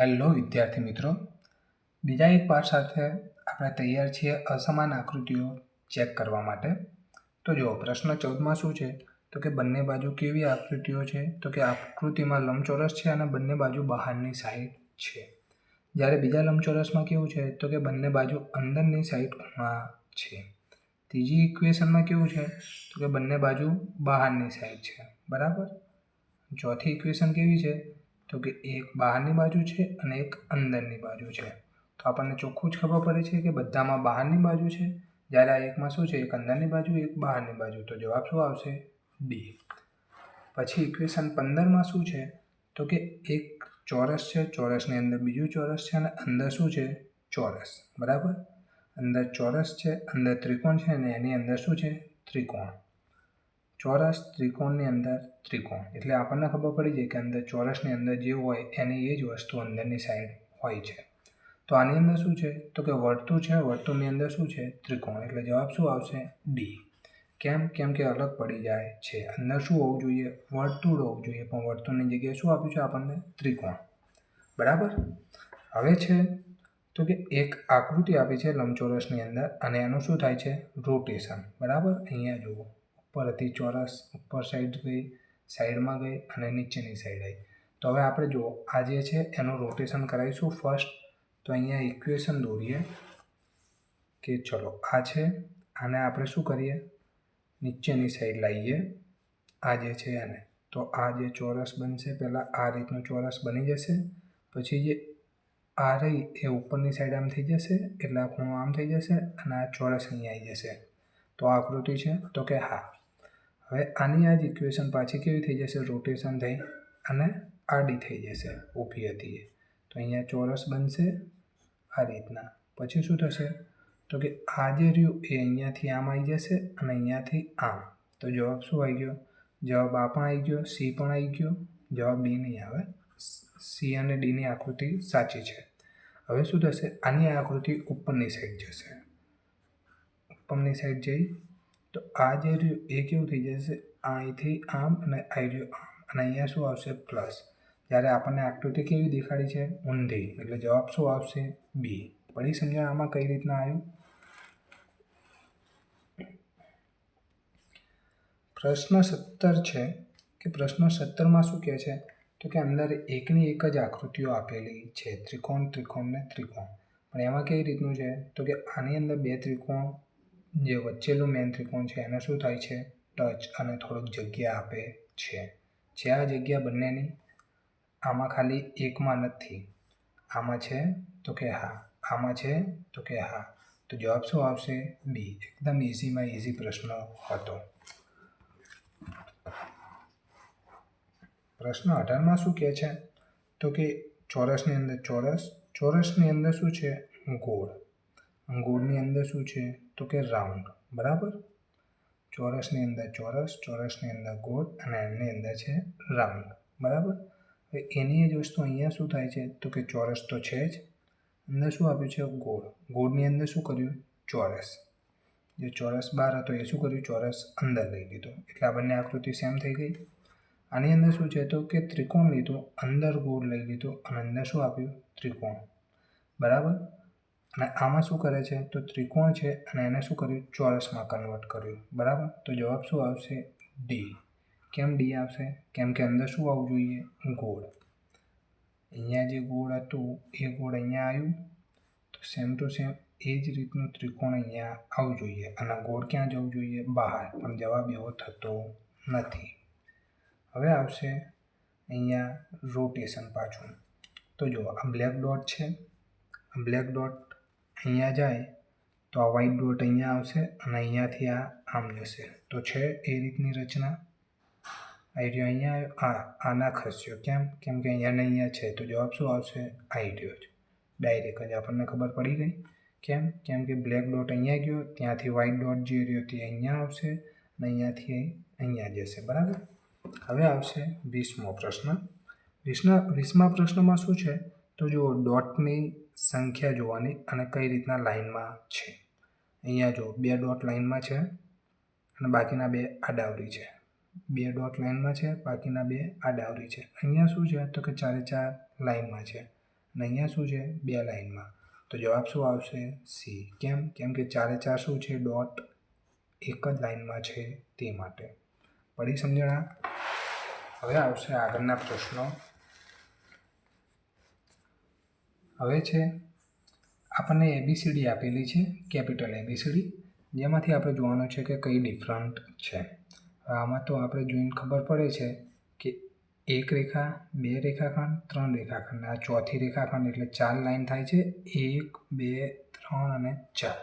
Hello વિદ્યાર્થી મિત્રો. બીજા એક પાઠ સાથે આપણે તૈયાર છીએ અસમાન આકૃતિઓ ચેક કરવા માટે. તો જુઓ, પ્રશ્ન ચૌદમાં શું છે? તો કે બંને બાજુ કેવી આકૃતિઓ છે? તો કે આકૃતિમાં લંબચોરસ છે અને બંને બાજુ બહારની સાઈડ છે. જ્યારે બીજા લંબચોરસમાં કેવું છે? તો કે બંને બાજુ અંદરની સાઈડ ખૂણા છે. ત્રીજી ઇક્વેશનમાં કેવું છે? તો કે બંને બાજુ બહારની સાઈડ છે. બરાબર? ચોથી ઇક્વેશન કેવી છે? તો કે એક બહારની બાજુ છે અને એક અંદરની બાજુ છે. તો આપણને ચોખ્ખું જ ખબર પડે છે કે બધામાં બહારની બાજુ છે. જ્યારે આ એકમાં શું છે? એક અંદરની બાજુ, એક બહારની બાજુ. તો જવાબ શું આવશે? ડી પછી ઇક્વેશન પંદરમાં શું છે? તો કે એક ચોરસ છે, ચોરસની અંદર બીજું ચોરસ છે અને અંદર શું છે? ચોરસ. બરાબર? અંદર ચોરસ છે, અંદર ત્રિકોણ છે અને એની અંદર શું છે? ત્રિકોણ. ચોરસ ત્રિકોણની અંદર ત્રિકોણ. એટલે આપણને ખબર પડી જાય કે અંદર ચોરસની અંદર જે હોય એની એ જ વસ્તુ અંદરની સાઈડ હોય છે. તો આની અંદર શું છે? તો કે વર્તુળ છે, વર્તુળની અંદર શું છે? ત્રિકોણ. એટલે જવાબ શું આવશે? ડી કેમ? કેમ કે અલગ પડી જાય છે. અંદર શું હોવું જોઈએ? વર્તુળ હોવું જોઈએ. પણ વર્તુળની જગ્યાએ શું આપ્યું છે આપણને? ત્રિકોણ. બરાબર? હવે છે, તો કે એક આકૃતિ આપી છે લંબચોરસની અંદર અને એનું શું થાય છે? રોટેશન બરાબર? અહીંયા જુઓ. ઉપર હતી ચોરસ ઉપર સાઈડ ગઈ સાઈડમાં ગઈ અને નીચેની સાઈડ આવી તો હવે આપણે જુઓ, આ જે છે એનું રોટેશન કરાવીશું ફર્સ્ટ તો અહીંયા ઇક્વેશન દોરીએ કે ચલો, આ છે, આને આપણે શું કરીએ? નીચેની સાઈડ લાવીએ, આ જે છે એને. તો આ જે ચોરસ બનશે, પહેલાં આ રીતનું ચોરસ બની જશે, પછી જે આ રહી એ ઉપરની સાઈડ આમ થઈ જશે, એટલે આ ખૂણો આમ થઈ જશે અને આ ચોરસ અહીંયા આવી જશે. તો આકૃતિ છે, તો કે હા. હવે આની આ જ ઇક્વેશન પાછી કેવી થઈ જશે? રોટેશન થઈ અને આડી થઈ જશે, ઊભી હતી એ. તો અહીંયા ચોરસ બનશે આ રીતના. પછી શું થશે? તો કે આ જે રહ્યું એ અહીંયાથી આમ આવી જશે અને અહીંયાથી આમ. તો જવાબ શું આવી ગયો? જવાબ આ પણ આવી ગયો, સી પણ આવી ગયો. જવાબ ડી નહીં આવે. સી અને ડીની આકૃતિ સાચી છે. હવે શું થશે? આની આકૃતિ ઉપરની સાઈડ જશે. ઉપરની સાઈડ જઈ તો આ જે રહ્યું, એ કેવું થઈ જશે? અહીંથી આમ અને આ રહ્યું આમ. અને અહીંયા શું આવશે? પ્લસ. જ્યારે આપણને આકૃતિ કેવી દેખાડી છે? ઊંધી. એટલે જવાબ શું આવશે? બી. પડી સમજણ આમાં કઈ રીતના આવ્યું? પ્રશ્ન સત્તર છે કે પ્રશ્ન સત્તરમાં શું કહે છે? તો કે અંદર એકની એક જ આકૃતિઓ આપેલી છે. ત્રિકોણ ત્રિકોણ ને ત્રિકોણ. પણ એમાં કેવી રીતનું છે? તો કે આની અંદર બે ત્રિકોણ જે વચ્ચેલું મેન ત્રિકોણ છે, એને શું થાય છે? ટચ અને થોડુંક જગ્યા આપે છે. જે આ જગ્યા બંનેની આમાં ખાલી એકમાં નથી. આમાં છે તો કે હા. આમાં છે તો કે હા. તો જવાબ શું આવશે? બી એકદમ ઇઝીમાં ઇઝી પ્રશ્ન હતો. પ્રશ્ન અઢારમાં શું કહે છે? તો કે ચોરસની અંદર ચોરસ. ચોરસની અંદર શું છે? ગોળ. ગોળની અંદર શું છે? તો કે રાઉન્ડ બરાબર? ચોરસની અંદર ચોરસ, ચોરસની અંદર ગોળ અને એની અંદર છે રાઉન્ડ બરાબર? એની જ વસ્તુ અહીંયા શું થાય છે? તો કે ચોરસ તો છે જ. અંદર શું આપ્યું છે? ગોળ. ગોળની અંદર શું કર્યું? ચોરસ. જે ચોરસ બહાર હતો એ શું કર્યું? ચોરસ અંદર લઈ લીધો. એટલે આ બંને આકૃતિ સેમ થઈ ગઈ. આની અંદર શું છે? તો કે ત્રિકોણ લીધો, અંદર ગોળ લઈ લીધો અને અંદર શું આપ્યું? ત્રિકોણ. બરાબર? અને આમાં શું કરે છે? તો ત્રિકોણ છે અને એને શું કર્યું? ચોરસમાં કન્વર્ટ કર્યું. બરાબર? તો જવાબ શું આવશે? ડી કેમ ડી આવશે? કેમ કે અંદર શું આવવું જોઈએ? ગોળ. અહીંયા જે ગોળ હતું, એ ગોળ અહીંયા આવ્યું. તો સેમ ટુ સેમ એ જ રીતનું ત્રિકોણ અહીંયા આવવું જોઈએ. અને ગોળ ક્યાં જવું જોઈએ? બહાર. પણ જવાબ એવો થતો નથી. હવે આવશે અહીંયા રોટેશન પાછું. તો જુઓ, આ બ્લેક ડોટ છે. બ્લેક ડોટ અહીંયા જાય તો આ વ્હાઈટ ડોટ અહીંયા આવશે અને અહીંયાથી આ આમ જશે. તો છે એ રીતની રચના. આઈડિયો અહીંયા આ આના ખસ્યો. કેમ? કેમ કે અહીંયા ને અહીંયા છે. તો જવાબ શું આવશે? આઈડિયો જ. ડાયરેક્ટ જ આપણને ખબર પડી ગઈ. કેમ? કેમ કે બ્લેક ડોટ અહીંયા ગયો, ત્યાંથી વ્હાઇટ ડોટ જે રહ્યો તે અહીંયા આવશે અને અહીંયાથી અહીંયા જશે. બરાબર? હવે આવશે વીસમો પ્રશ્ન. વીસના વીસમા પ્રશ્નમાં શું છે? તો જુઓ ડોટની સંખ્યા જોવાની અને કઈ રીતના લાઇનમાં છે. અહીંયા જો બે ડોટ લાઇનમાં છે અને બાકીના બે આડાવરી છે. બે ડોટ લાઇનમાં છે, બાકીના બે આડાવરી છે. અહીંયા શું છે? તો કે ચારે ચાર લાઇનમાં છે અને અહીંયા શું છે? બે લાઇનમાં. તો જવાબ શું આવશે? સી. કેમ? કેમ કે ચારે ચાર શું છે? ડોટ એક જ લાઇનમાં છે તે માટે. પડી સમજણા હવે આવશે આગળના પ્રશ્નો. હવે છે, આપણને એબીસીડી આપેલી છે, કેપિટલ એબીસીડી જેમાંથી આપણે જોવાનું છે કે કઈ ડિફરન્ટ છે. આમાં તો આપણે જોઈને ખબર પડે છે કે એક રેખા, બે રેખાખંડ, ત્રણ રેખાખંડ. આ ચોથી રેખાખંડ એટલે ચાર લાઈન થાય છે, એક, બે, ત્રણ અને ચાર.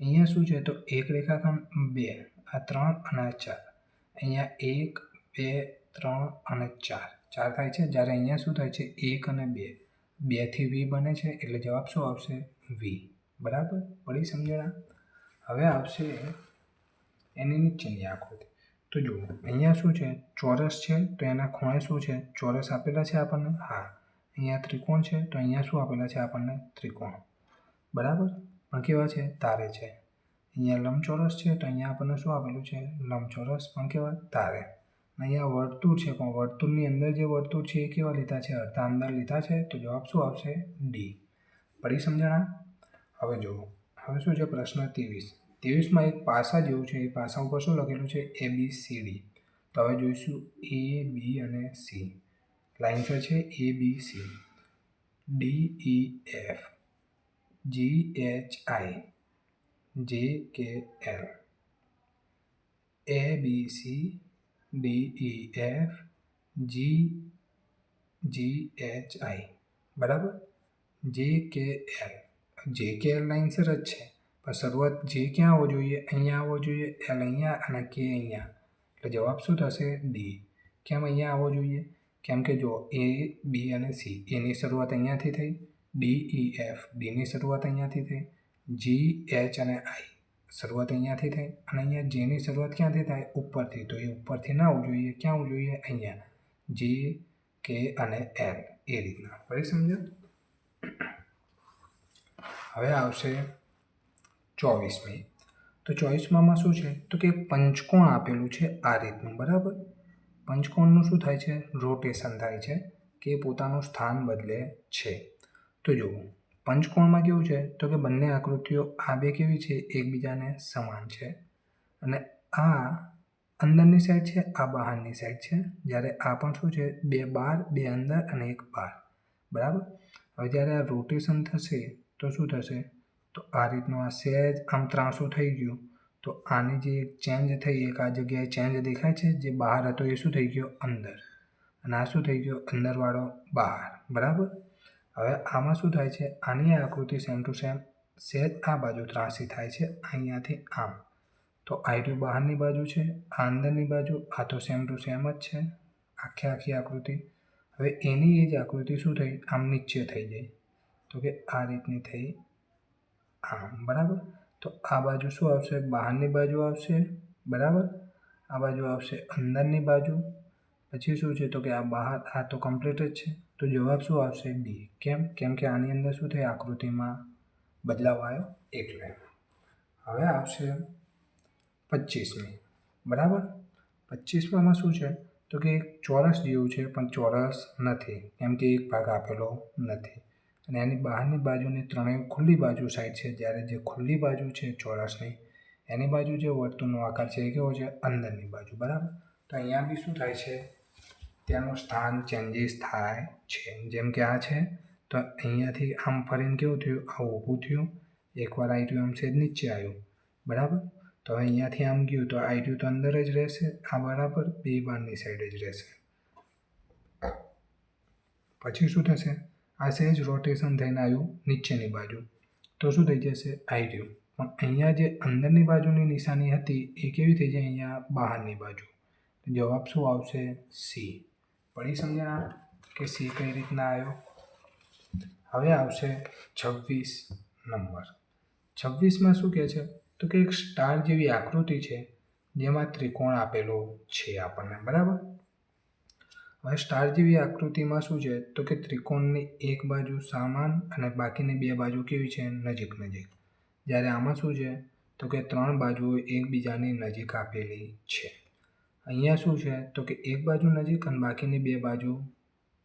અહીંયા શું છે તો એક રેખાખંડ બે, આ ત્રણ અને ચાર. અહીંયા એક, બે, ત્રણ અને ચાર. ચાર થાય છે, જ્યારે અહીંયા શું થાય છે, એક અને બે. બેથી વી બને છે એટલે જવાબ શું આવશે? વી. બરાબર? પડી સમજણા? હવે આવશે એની નીચેની આકૃતિ તો જુઓ, અહીંયા શું છે? ચોરસ છે, તો એના ખૂણે શું છે? ચોરસ આપેલા છે આપણને? હા. અહીંયા ત્રિકોણ છે, તો અહીંયા શું આપેલા છે આપણને? ત્રિકોણ. બરાબર? પણ કેવા છે? તારે છે. અહીંયા લંબચોરસ છે, તો અહીંયા આપણને શું આપેલું છે? લંબચોરસ. પણ કેવા? તારે. અહીંયા વર્તુળ છે, પણ વર્તુળની અંદર જે વર્તુળ છે એ કેવા લીધા છે? અડધા અંદર લીધા છે, તો જવાબ શું આવશે? ડી પડી સમજણા? હવે જુઓ. હવે શું છે પ્રશ્ન ત્રેવીસ? ત્રેવીસમાં એક પાસા જેવું છે, એ પાસા ઉપર શું લખેલું છે? એ બી સી ડી તો હવે જોઈશું. એ બી અને સી લાઇન્સ છે A B C D E F G H I J K L A B C D E F G G H I બરાબર? જે કે એલ જે K L લાઇન્સર જ છે. પણ શરૂઆત જે ક્યાં આવવો જોઈએ? અહીંયા આવવો જોઈએ એલ અહીંયા અને કે અહીંયા. એટલે જવાબ શું થશે? ડી કેમ અહીંયા આવવો જોઈએ? કેમ કે જો એ બી અને સી એની શરૂઆત અહીંયાથી થઈ. ડી ઈ એફ ડીની શરૂઆત અહીંયાથી થઈ. જી એચ અને આઈ શરૂઆત અહીંયાથી થઈ અને અહીંયા જેની શરૂઆત ક્યાંથી થાય ઉપરથી. તો એ ઉપરથી ના હોવું જોઈએ, ક્યાં હોવું જોઈએ? અહીંયા. જી કે અને એલ એ રીતના. ફરી સમજો હવે આવશે ચોવીસમી. તો ચોવીસમાં શું છે? તો કે પંચકોણ આપેલું છે આ રીતનું, બરાબર? પંચકોણનું શું થાય છે? રોટેશન થાય છે કે પોતાનું સ્થાન બદલે છે. તો જુઓ. પંચકોણમાં કેવું છે? તો કે બંને આકૃતિઓ આ બે કેવી છે? એકબીજાને સમાન છે. અને આ અંદરની સાઈડ છે, આ બહારની સાઈડ છે. જ્યારે આ પણ શું છે? બે બાર બે અંદર અને એક બાર બરાબર? હવે જ્યારે આ રોટેશન થશે, તો શું થશે? તો આ રીતનું આ સહેજ આમ ત્રાસું થઈ ગયું. તો આની જે ચેન્જ થઈ, એક આ જગ્યાએ ચેન્જ દેખાય છે, જે બહાર હતો, એ શું થઈ ગયો? અંદર. અને આ શું થઈ ગયો? અંદરવાળો બહાર. બરાબર? હવે આમાં શું થાય છે? આની આકૃતિ સેમ ટુ સેમ સેજ આ બાજુ ત્રાસી થાય છે, અહીંયાથી આમ. તો આઈટ્યુ બહારની બાજુ છે, આ અંદરની બાજુ, આ તો સેમ ટુ સેમ જ છે, આખી આખી આકૃતિ. હવે એની એ જ આકૃતિ શું થઈ? આમ નીચે થઈ જાય તો કે આ રીતની થઈ આમ, બરાબર? તો આ બાજુ શું આવશે? બહારની બાજુ આવશે, બરાબર? આ બાજુ આવશે અંદરની બાજુ. પછી શું છે? તો કે આ બહાર, આ તો કમ્પ્લીટ જ છે. તો જવાબ શું આવશે? બી. કેમ? કેમ કે આની અંદર શું થાય? આકૃતિમાં બદલાવ આવ્યો એટલે હવે આવશે પચીસમી. બરાબર? પચીસમાં શું છે? તો કે એક ચોરસ જેવું છે, પણ ચોરસ નથી. કેમ કે એક ભાગ આપેલો નથી. અને એની બહારની બાજુની ત્રણેય ખુલ્લી બાજુ સાઈડ છે. જ્યારે જે ખુલ્લી બાજુ છે ચોરસની, એની બાજુ જે વર્તુળનો આકાર છે એ કેવો છે? અંદરની બાજુ. બરાબર? તો અહીંયા બી શું થાય છે? ત્યાંનું સ્થાન ચેન્જીસ થાય છે. જેમ કે આ છે. તો અહીંયાથી આમ ફરીને કેવું થયું? આ ઊભું થયું. એકવાર આઈ આમ છે નીચે આવ્યું. બરાબર? તો હવે અહીંયાથી આમ ગયું. તો આઈ તો અંદર જ રહેશે. આ બરાબર બે બારની સાઈડ જ રહેશે. પછી શું થશે? આ સહેજ રોટેશન થઈને આવ્યું નીચેની બાજુ. તો શું થઈ જશે? આઈ રહ્યું પણ અહીંયા જે અંદરની બાજુની નિશાની હતી, એ કેવી થઈ જાય અહીંયા? બહારની બાજુ. જવાબ શું આવશે? સી. પડી સમજણા કે સી કઈ રીતના આવ્યો? હવે આવશે છવ્વીસ નંબર. છવ્વીસમાં શું કહે છે? તો કે એક સ્ટાર જેવી આકૃતિ છે, જેમાં ત્રિકોણ આપેલો છે આપણને, બરાબર? હવે સ્ટાર જેવી આકૃતિમાં શું છે? તો કે ત્રિકોણની એક બાજુ સામાન અને બાકીની બે બાજુ કેવી છે? નજીક નજીક. જ્યારે આમાં શું છે? તો કે ત્રણ બાજુઓ એકબીજાની નજીક આપેલી છે. અહીંયા શું છે? તો કે એક બાજુ નજીક અને બાકીની બે બાજુ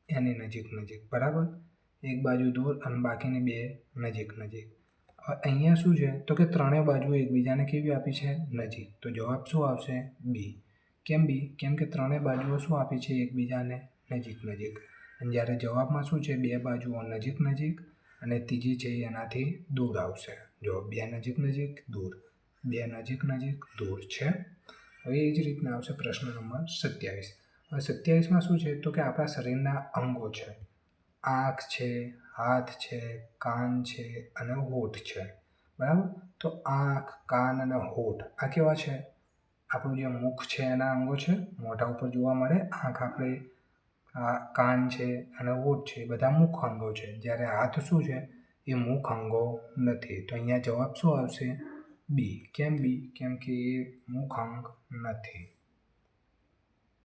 એની નજીક નજીક. બરાબર? એક બાજુ દૂર અને બાકીની બે નજીક નજીક. અહીંયા શું છે? તો કે ત્રણેય બાજુ એકબીજાને કેવી આપી છે? નજીક. તો જવાબ શું આવશે? બી કેમ બી કેમ કે ત્રણેય બાજુઓ શું આપી છે એકબીજાને? નજીક નજીક. અને જ્યારે જવાબમાં શું છે? બે બાજુઓ નજીક નજીક અને ત્રીજી છે એનાથી દૂર આવશે. જો બે નજીક નજીક, દૂર. બે નજીક નજીક, દૂર છે. હવે એ જ રીતના આવશે પ્રશ્ન નંબર સત્યાવીસ. હવે સત્યાવીસમાં શું છે? તો કે આપણા શરીરના અંગો છે. આંખ છે, હાથ છે, કાન છે અને હોઠ છે. બરાબર? તો આંખ, કાન અને હોઠ આ કેવા છે? આપણું જે મુખ છે એના અંગો છે. મોઢા ઉપર જોવા મળે આંખ આપણે, આ કાન છે અને ઓઠ છે, એ બધા મુખ અંગો છે. જ્યારે હાથ શું છે? એ મુખ અંગો નથી. તો અહીંયા જવાબ શું આવશે? બી. કેમ બી? કેમ કે એ મુખ અંગ નથી.